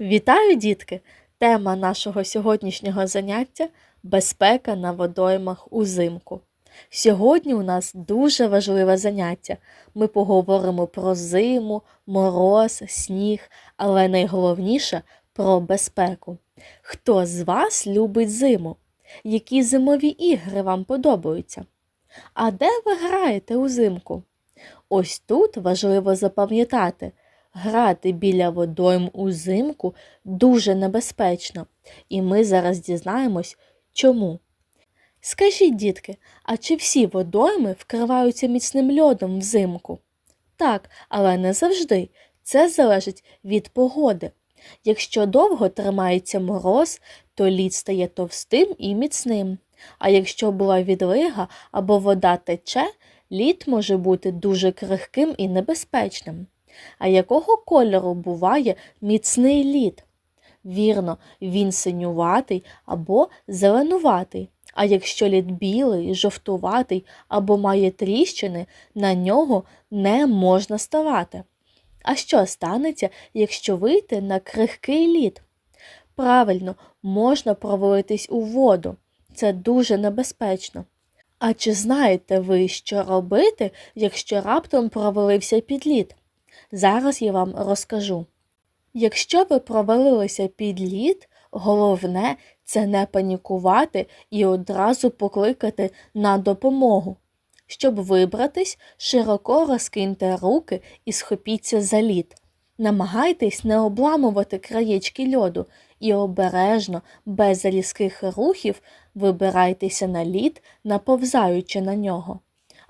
Вітаю, дітки! Тема нашого сьогоднішнього заняття безпека на водоймах узимку. Сьогодні у нас дуже важливе заняття. Ми поговоримо про зиму, мороз, сніг, але найголовніше про безпеку. Хто з вас любить зиму? Які зимові ігри вам подобаються? А де ви граєте узимку? Ось тут важливо запам'ятати, грати біля водойм узимку дуже небезпечно, і ми зараз дізнаємось, чому. Скажіть, дітки, а чи всі водойми вкриваються міцним льодом взимку? Так, але не завжди. Це залежить від погоди. Якщо довго тримається мороз, то лід стає товстим і міцним. А якщо була відлига або вода тече, лід може бути дуже крихким і небезпечним. А якого кольору буває міцний лід? Вірно, він синюватий або зеленуватий. А якщо лід білий, жовтуватий або має тріщини, на нього не можна ставати. А що станеться, якщо вийти на крихкий лід? Правильно, можна провалитись у воду. Це дуже небезпечно. А чи знаєте ви, що робити, якщо раптом провалився під лід? Зараз я вам розкажу. Якщо ви провалилися під лід, головне це не панікувати і одразу покликати на допомогу. Щоб вибратись, широко розкиньте руки і схопіться за лід. Намагайтесь не обламувати краєчки льоду і обережно, без різких рухів, вибирайтеся на лід, наповзаючи на нього.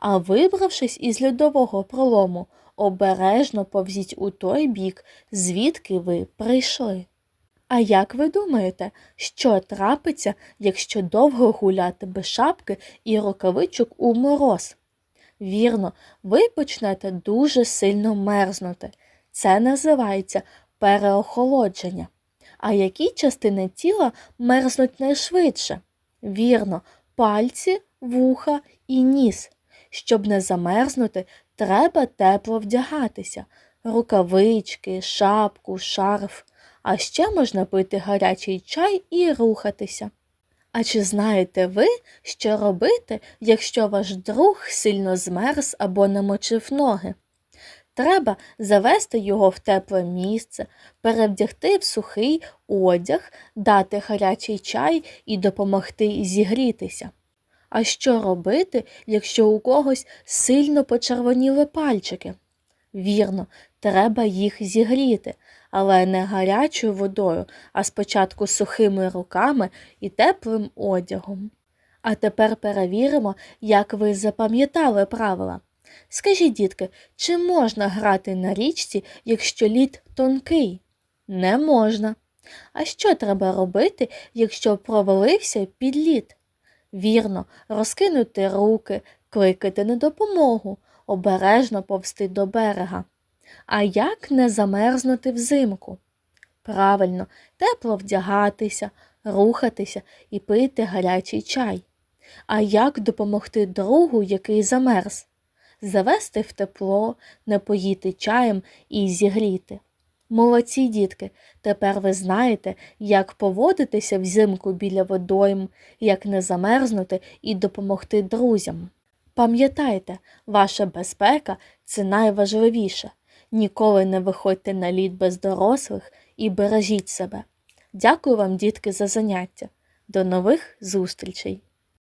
А вибравшись із льодового пролому, обережно повзіть у той бік, звідки ви прийшли. А як ви думаєте, що трапиться, якщо довго гуляти без шапки і рукавичок у мороз? Вірно, ви почнете дуже сильно мерзнути. Це називається переохолодження. А які частини тіла мерзнуть найшвидше? Вірно, пальці, вуха і ніс. Щоб не замерзнути, треба тепло вдягатися, рукавички, шапку, шарф. А ще можна пити гарячий чай і рухатися. А чи знаєте ви, що робити, якщо ваш друг сильно змерз або намочив ноги? Треба завести його в тепле місце, перевдягти в сухий одяг, дати гарячий чай і допомогти зігрітися. А що робити, якщо у когось сильно почервоніли пальчики? Вірно, треба їх зігріти, але не гарячою водою, а спочатку сухими руками і теплим одягом. А тепер перевіримо, як ви запам'ятали правила. Скажіть, дітки, чи можна грати на річці, якщо лід тонкий? Не можна. А що треба робити, якщо провалився під лід? Вірно, розкинути руки, кликати на допомогу, обережно повсти до берега. А як не замерзнути взимку? Правильно, тепло вдягатися, рухатися і пити гарячий чай. А як допомогти другу, який замерз? Завести в тепло, напоїти чаєм і зігріти. Молодці дітки, тепер ви знаєте, як поводитися взимку біля водойм, як не замерзнути і допомогти друзям. Пам'ятайте, ваша безпека це найважливіше. Ніколи не виходьте на лід без дорослих і бережіть себе. Дякую вам, дітки, за заняття. До нових зустрічей!